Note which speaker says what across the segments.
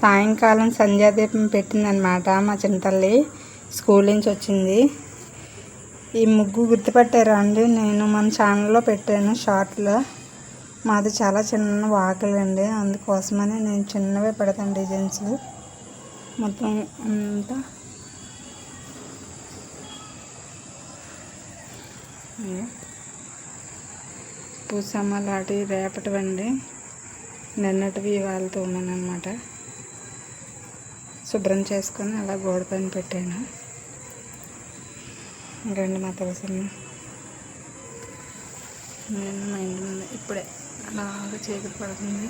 Speaker 1: సాయంకాలం సంధ్యాదీపం పెట్టిందనమాట మా చిన్నతల్లి. స్కూల్ నుంచి వచ్చింది. ఈ ముగ్గు గుర్తుపట్టారా అండి? నేను మన ఛానల్లో పెట్టాను షార్ట్లో. మాది చాలా చిన్న వాకిలి అండి అందుకోసమని నేను చిన్నవే పెడతాను డిజైన్స్. మొత్తం అంతా. పూసమ్మ లాంటి రేపటివండి. నిన్నటివి ఇవాళ తోమనమాట శుభ్రం చేసుకొని అలా గోడ పైన పెట్టాను. రెండు మా తులసమ్మ నేను మా ఇంటి ముందు ఇప్పుడే అలాగ చీకటి పడుతుంది.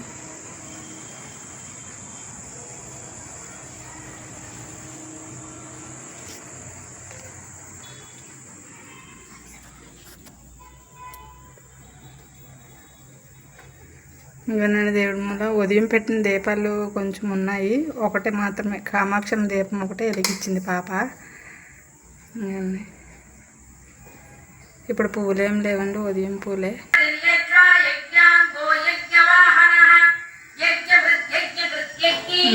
Speaker 1: ఇవన్నీ దేవుడి మూల ఉదయం పెట్టిన దీపాలు కొంచెం ఉన్నాయి. ఒకటి మాత్రమే కామాక్షం దీపం ఒకటే వెలిగించింది పాప. ఇప్పుడు పువ్వులు ఏం లేవండి ఉదయం పూలే.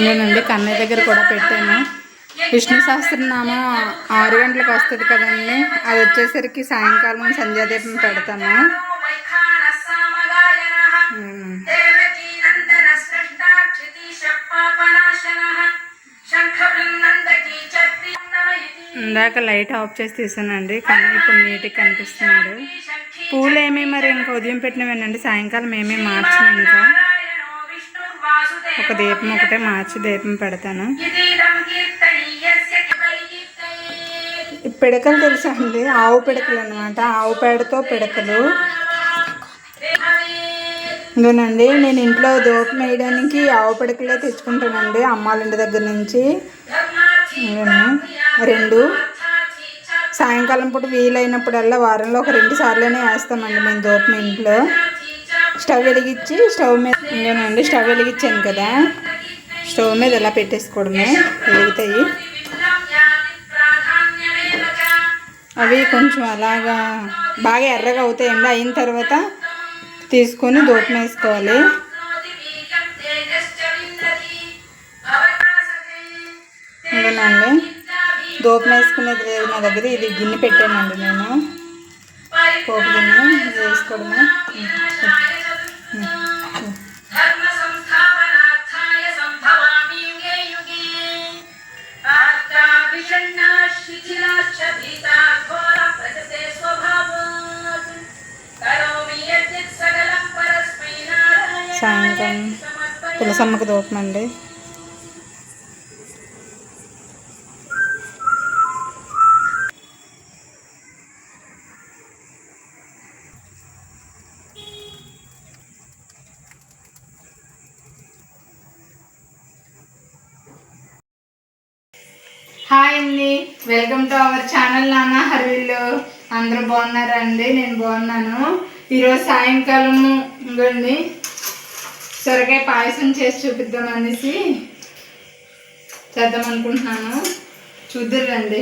Speaker 1: నేనండి కన్నయ్య దగ్గర కూడా పెట్టాను. విష్ణు సహస్రనామం ఆరు గంటలకు వస్తుంది కదండి. అది వచ్చేసరికి సాయంకాలం సంధ్యాదీపం పెడతాను. ఇందాక లైట్ ఆఫ్ చేసి తీసానండి కానీ ఇప్పుడు నీట్గా కనిపిస్తున్నాడు. పూలు ఏమి మరి ఇంకా ఉదయం పెట్టినవేనండి సాయంకాలం ఏమీ మార్చిన ఇంకా. ఒక దీపం ఒకటే మార్చి దీపం పెడతాను. పిడకలు తెలుసా అండి? ఆవు పిడకలు అనమాట ఆవు పేడతో పిడకలు. ఇదేనండి నేను ఇంట్లో దోపం వేయడానికి ఆవు పిడకలే తెచ్చుకుంటానండి. అమ్మాలింటి దగ్గర నుంచి. రెండు. సాయంకాలం పూట వీలైనప్పుడల్లా వారంలో ఒక రెండు సార్లునే వేస్తామండి మేము దోపం ఇంట్లో. స్టవ్ వెలిగించి స్టవ్ మీద ఇంకేనండి స్టవ్ వెలిగించాను కదా. స్టవ్ మీద ఎలా పెట్టేసుకోవడమే వెలుగుతాయి. అవి కొంచెం అలాగా బాగా ఎర్రగా అవుతాయండి. అయిన తర్వాత తీసుకొని దూపం వేసుకోవాలి. ఇంకేనండి దూపం వేసుకునేది లేదు నా దగ్గర. ఇది గిన్నె పెట్టానండి నేను. పోపు గిన్నె వేసుకోవడమే. సాయంకాలం తులసమ్మకు దూపం అండి హాయ్ అండి. వెల్కమ్ టు అవర్ ఛానల్ నాన్న హరిల్లు అందరూ బాగున్నారా అండి? నేను బాగున్నాను. ఈరోజు సాయంకాలము ఇంకోండి సొరకాయ పాయసం చేసి చూపిద్దాం అనేసి చేద్దాం అనుకుంటున్నాను. చూద్దరండి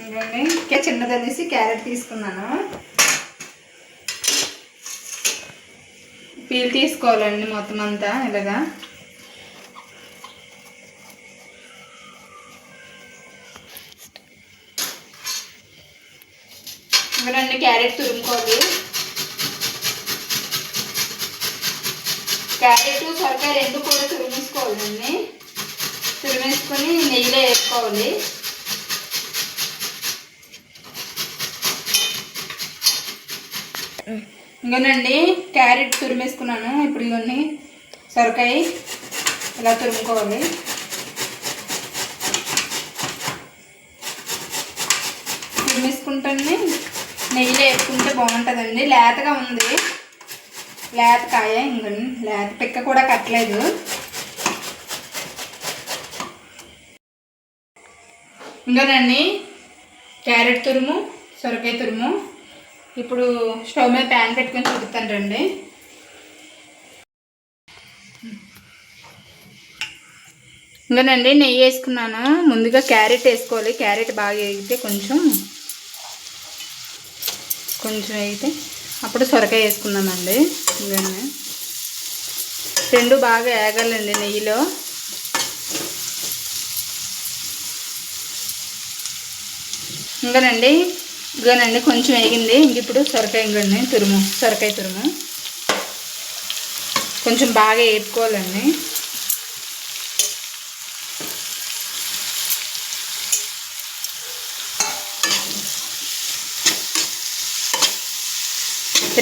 Speaker 1: ఇంకోండి ఇంకా చిన్నదనేసి క్యారెట్ తీసుకున్నాను. పీల్ తీసుకోవాలండి మొత్తం అంతా ఇలాగా. ఇవ్వనండి క్యారెట్ తురుముకోవాలి. క్యారెట్ సొరకాయ రెండు కూడా తురిమేసుకోవాలండి తురిమేసుకొని నెయ్యిలో వేసుకోవాలి. ఇంకోనండి క్యారెట్ తురిమేసుకున్నాను. ఇప్పుడు ఇవన్నీ సొరకాయ ఇలా తురుముకోవాలి. తురిమేసుకుంటానే నెయ్యిలో వేసుకుంటే బాగుంటుందండి. లేతగా ఉంది. లేత కాయ ఇంకొన్ని లేత పిక్క కూడా కట్టలేదు. ఇంకోనండి క్యారెట్ తురుము సొరకాయ తురుము. ఇప్పుడు స్టవ్ మీద ప్యాన్ పెట్టుకొని చూపుతాను రండి. ఇంకోనండి నెయ్యి వేసుకున్నాను. ముందుగా క్యారెట్ వేసుకోవాలి. క్యారెట్ బాగా వేగితే కొంచెం కొంచెం అయితే అప్పుడు సొరకాయ వేసుకున్నామండి ఇంకానే రెండు బాగా వేగాలండి నెయ్యిలో. ఇంకానండి ఇంకానండి కొంచెం వేగింది. ఇంక ఇప్పుడు సొరకాయ ఇంకండి తురుము సొరకాయ తురుము. కొంచెం బాగా వేపుకోవాలండి.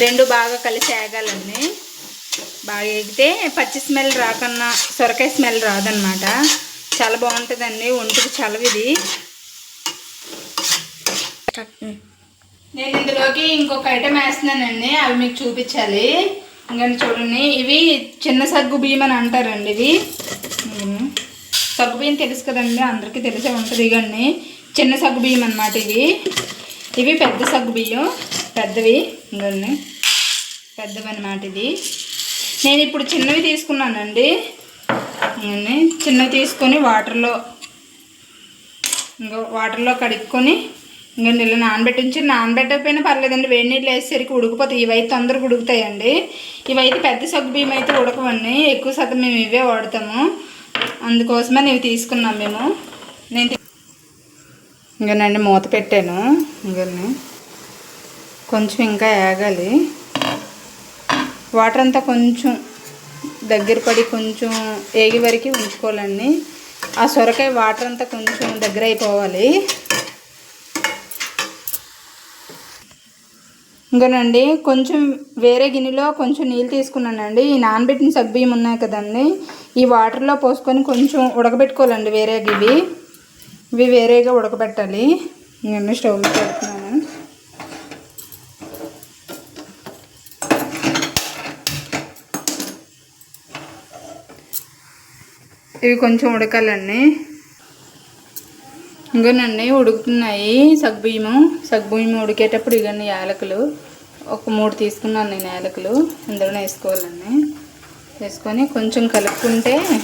Speaker 1: రెండు బాగా కలిసి వేగాలండి బాగా ఎగితే పచ్చి స్మెల్ రాకన్నా సొరకాయ స్మెల్ రాదనమాట చాలా బాగుంటుందండి. ఒంటికి చలవిది నేను ఇందులోకి ఇంకొక ఐటెం వేస్తున్నానండి. అవి మీకు చూపించాలి. ఇంకా చూడండి. ఇవి చిన్న సగ్గు బియ్యం అని అంటారండి ఇవి. సగ్గు బియ్యం తెలుసు కదండి. అందరికీ తెలిసే ఉంటుంది ఇవన్నీ చిన్న సగ్గు బియ్యం అన్నమాట ఇవి. ఇవి పెద్ద సగ్గు బియ్యం. పెద్దవి ఇంకొన్ని పెద్దవి అన్నమాట ఇది. నేను ఇప్పుడు చిన్నవి తీసుకున్నానండి. చిన్నవి తీసుకొని వాటర్లో ఇంకా వాటర్లో కడుక్కొని ఇంకా నీళ్ళు నానబెట్టి ఉంచి నానబెట్టకపోయినా పర్లేదండి. వేడి నీళ్ళు వేసేసరికి ఉడికిపోతాయి. ఇవైతే తొందరగా ఉడుకుతాయండి. ఇవైతే పెద్ద సగ్గు బియ్యం అయితే ఉడకవండి. ఎక్కువ శాతం మేము ఇవే వాడతాము. అందుకోసమే ఇవి తీసుకున్నాం మేము. నేను తీ- ఇంకానండి మూత పెట్టాను. ఇంకా కొంచెం ఇంకా వేగాలి వాటర్ అంతా కొంచెం దగ్గర పడి కొంచెం ఏగి వరకు ఉంచుకోవాలండి. ఆ సొరకాయ వాటర్ అంతా కొంచెం దగ్గర అయిపోవాలి. ఇంకోనండి కొంచెం వేరే గిన్నెలో కొంచెం నీళ్ళు తీసుకున్నానండి. ఈ నానబెట్టిన సగ్బియ్యం ఉన్నాయి కదండి. ఈ వాటర్లో పోసుకొని కొంచెం ఉడకబెట్టుకోవాలండి వేరే ఇవి ఇవి వేరేగా ఉడకబెట్టాలి. నేను స్టవ్ పెడుతున్నాను ఇవి కొంచెం ఉడకాలండి. ఇంకోనండి ఉడుకుతున్నాయి సగ్బియ్యము సగ్బియ్యం ఉడికేటప్పుడు ఇవన్నీ యాలకులు. ఒక మూడు తీసుకున్నాను నేను యాలకులు. ఇందులోనే వేసుకోవాలండి. వేసుకొని కొంచెం కలుపుకుంటే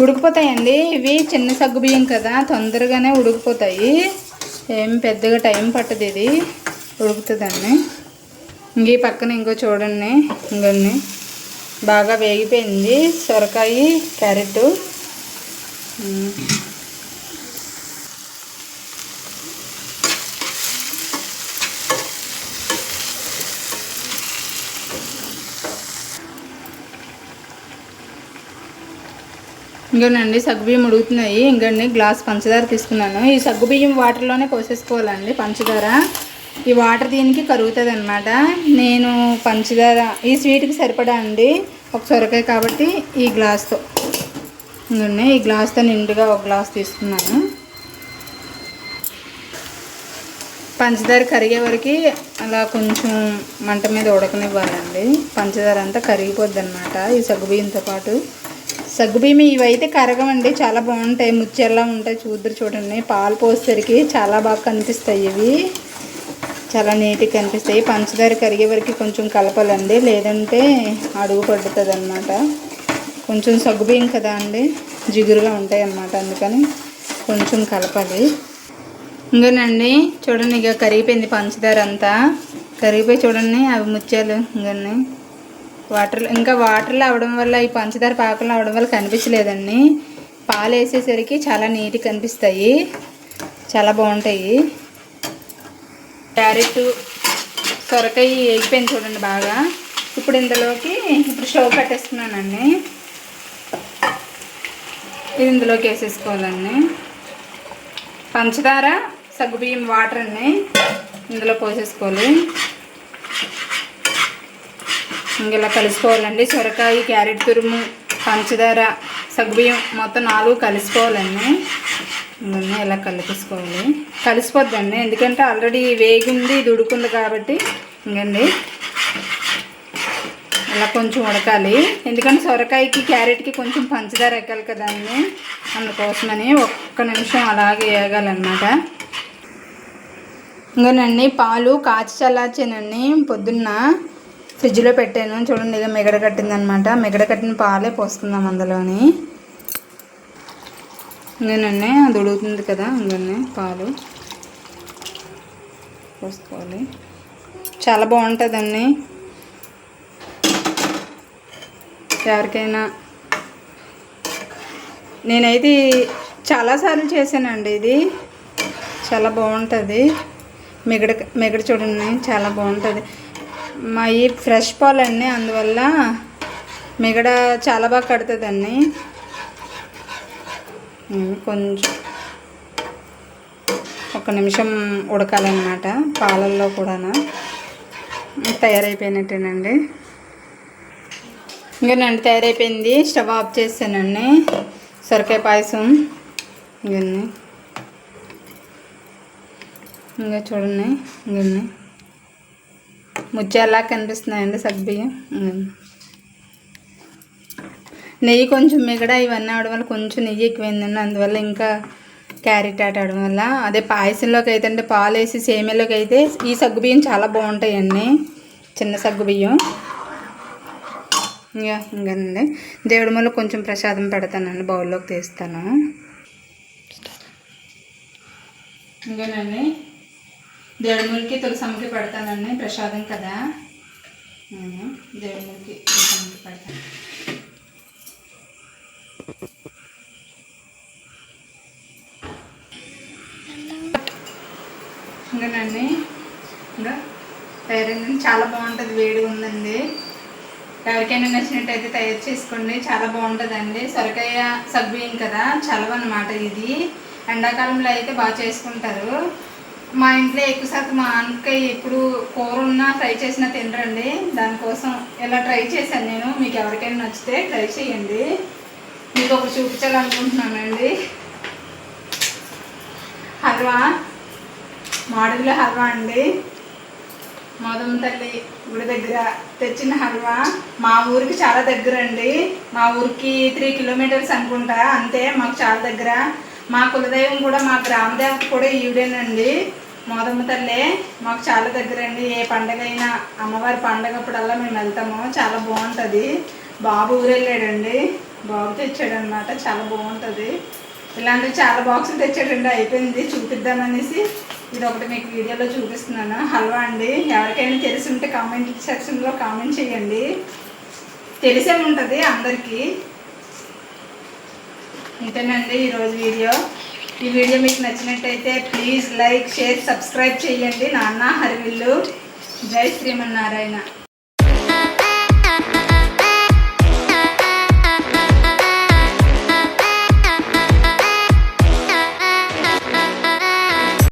Speaker 1: ఉడికిపోతాయండి. ఇవి చిన్న సగ్గుబియ్యం కదా తొందరగానే ఉడికిపోతాయి. ఏం పెద్దగా టైం పట్టదు ఇది. ఉడుకుతుందండి. ఇంక ఈ పక్కన ఇంకో చూడండి. ఇంకొన్ని బాగా వేగిపోయింది సొరకాయ క్యారెట్. ఇంకానండి ఇంకోనండి సగ్గుబియ్యం ఉడుగుతున్నాయి ఇంకండి గ్లాస్ పంచదార తీసుకున్నాను. ఈ సగ్గుబియ్యం వాటర్లోనే పోసేసుకోవాలండి పంచదార. ఈ వాటర్ దీనికి కరుగుతుంది అనమాట నేను పంచదార ఈ స్వీట్కి సరిపడా అండి ఒక సొరకాయ కాబట్టి ఈ గ్లాస్తో. ఉన్నాయి ఈ గ్లాస్తో నిండుగా ఒక గ్లాస్ తీసుకున్నాను. పంచదార కరిగే వరకు అలా కొంచెం మంట మీద ఉడకనివ్వాలండి. పంచదార అంతా కరిగిపోద్ది అనమాట ఈ సగ్గుబియ్యంతో పాటు. సగ్గుబియ్యం ఇవైతే కరగమండి చాలా బాగుంటాయి. ముచ్చెల్లా ఉంటాయి చూద్దరు చూడండి. పాలు పోసేసరికి చాలా బాగా కనిపిస్తాయి ఇవి. చాలా నీట్గా కనిపిస్తాయి. పంచదార కరిగే వరకు కొంచెం కలపాలండి. లేదంటే అడుగు పడుతుంది అనమాట కొంచెం సగ్గుబియ్యం కదా అండి? జిగురుగా ఉంటాయి అన్నమాట అందుకని కొంచెం కలపాలి. ఇంకనండి చూడండి ఇక కరిగిపోయింది పంచదార అంతా. కరిగిపోయి చూడండి అవి ముత్యాలు ఇంకని వాటర్ ఇంకా వాటర్లో అవడం వల్ల ఈ పంచదార పాకంలో అవడం వల్ల కనిపించలేదండి. పాలు వేసేసరికి చాలా నీట్గా కనిపిస్తాయి. చాలా బాగుంటాయి. క్యారెట్ సొరకాయ వేగిపోయింది చూడండి బాగా. ఇప్పుడు ఇందులోకి ఇప్పుడు స్టవ్ పెట్టేస్తున్నానండి. ఇది ఇందులోకి వేసేసుకోవాలండి. పంచదార సగ్గుబియ్యం వాటర్ అన్ని ఇందులో పోసేసుకోవాలి. ఇంక ఇలా కలుసుకోవాలండి సొరకాయ క్యారెట్ తురుము పంచదార సగ్గుబియ్యం మొత్తం నాలుగు కలుసుకోవాలండి ఇవన్నీ ఇలా కలిపేసుకోవాలి? కలిసిపోద్దండి. ఎందుకంటే ఆల్రెడీ వేగింది ఇది ఉడుకుంది కాబట్టి ఇంకండి. ఇలా కొంచెం ఉడకాలి. ఎందుకంటే సొరకాయకి క్యారెట్కి కొంచెం పంచదార ఎక్కాలి కదండి అందుకోసమని ఒక్క నిమిషం అలాగే వేగాలన్నమాట ఇంకనండి పాలు కాచి చల్లార్చానండి. పొద్దున్న ఫ్రిడ్జ్లో పెట్టాను. చూడండి ఇక మిగడ కట్టిందనమాట. మిగడ కట్టిన పాలే పోసుకుందాం అందులోని. నేనండి అది ఉడుకుతుంది కదా ఇంకనే పాలు. పోసుకోవాలి. చాలా బాగుంటుందండి. ఎవరికైనా నేనైతే చాలాసార్లు చేశానండి ఇది. చాలా బాగుంటుంది. మిగడ మిగడ చూడండి చాలా బాగుంటుంది. మా ఈ ఫ్రెష్ పాలన్నీ అందువల్ల మిగడ చాలా బాగా కడుతుందండి. కొంచెం ఒక నిమిషం ఉడకాలన్నమాట పాలల్లో కూడా తయారైపోయినట్టేనండి. ఇంకానండి తయారైపోయింది స్టవ్ ఆఫ్ చేసానండి సొరకాయ పాయసం. ఇవన్నీ ఇంకా చూడండి ఇవన్నీ ముత్యాలా కనిపిస్తున్నాయండి సగ్బియ్యం ఇవన్నీ. నెయ్యి కొంచెం మిగడ ఇవన్నీ అవడం వల్ల కొంచెం నెయ్యి ఎక్కువైందండి. అందువల్ల ఇంకా క్యారెట్ ఆట ఆడడం వల్ల. అదే పాయసంలోకి అయితే అంటే పాలు వేసి సేమియాలోకి అయితే ఈ సగ్గుబియ్యం చాలా బాగుంటాయండి. చిన్న సగ్గుబియ్యం ఇంకా ఇంకండి దేవుడి వల్ల కొంచెం ప్రసాదం పెడతానండి బౌల్లోకి తీస్తాను. ఇంకేనండి దేవుడి మురికి తులసమ్మకి పెడతానండి ప్రసాదం కదా. దేవుడి మురికి తులసమ్మకి పెడతాను. ఇంకానండి ఇంకా తయారైందండి చాలా బాగుంటుంది వేడిగా ఉందండి. ఎవరికైనా నచ్చినట్టయితే తయారు చేసుకోండి. చాలా బాగుంటుందండి. సొరకాయ సగ్బియ్యం కదా చలవ అనమాట ఇది. ఎండాకాలంలో అయితే బాగా చేసుకుంటారు. మా ఇంట్లో ఎక్కువ శాతం మా అన్నకాయ ఎప్పుడు కూర ఉన్నా ఫ్రై చేసినా తినరండి. దానికోసం ఇలా ట్రై చేశాను నేను. మీకు ఎవరికైనా నచ్చితే ట్రై చేయండి. మీకు ఒకటి చూపించాలనుకుంటున్నానండి. హల్వా మాడుగుల హల్వా అండి. మోదమ్మ తల్లి గుడి దగ్గర తెచ్చిన హల్వా మా ఊరికి చాలా దగ్గర అండి మా ఊరికి త్రీ కిలోమీటర్స్ అనుకుంటా. అంతే మాకు చాలా దగ్గర. మా కులదైవం కూడా మా గ్రామదేవత కూడా ఈవిడేనండి మోదమ్మ తల్లే మాకు చాలా దగ్గర అండి ఏ పండగ అయినా అమ్మవారి పండగప్పుడల్లా మేము వెళ్తాము. చాలా బాగుంటుంది. బాబు ఊరెళ్ళాడండి. బాబు తెచ్చాడనమాట చాలా బాగుంటుంది. ఇలాంటివి చాలా బాక్సులు తెచ్చాడండి అయిపోయింది చూపిద్దామనేసి. ఇది ఒకటి మీకు వీడియోలో చూపిస్తున్నాను. హల్వా అండి ఎవరికైనా తెలిసి ఉంటే కామెంట్ సెక్షన్లో కామెంట్ చేయండి. తెలిసే ఉంటుంది అందరికీ. ఇంతేనండి ఈరోజు వీడియో. ఈ వీడియో మీకు నచ్చినట్టయితే ప్లీజ్ లైక్ షేర్ సబ్స్క్రైబ్ చేయండి. నాన్న హరివిల్లు. జై శ్రీమన్నారాయణ.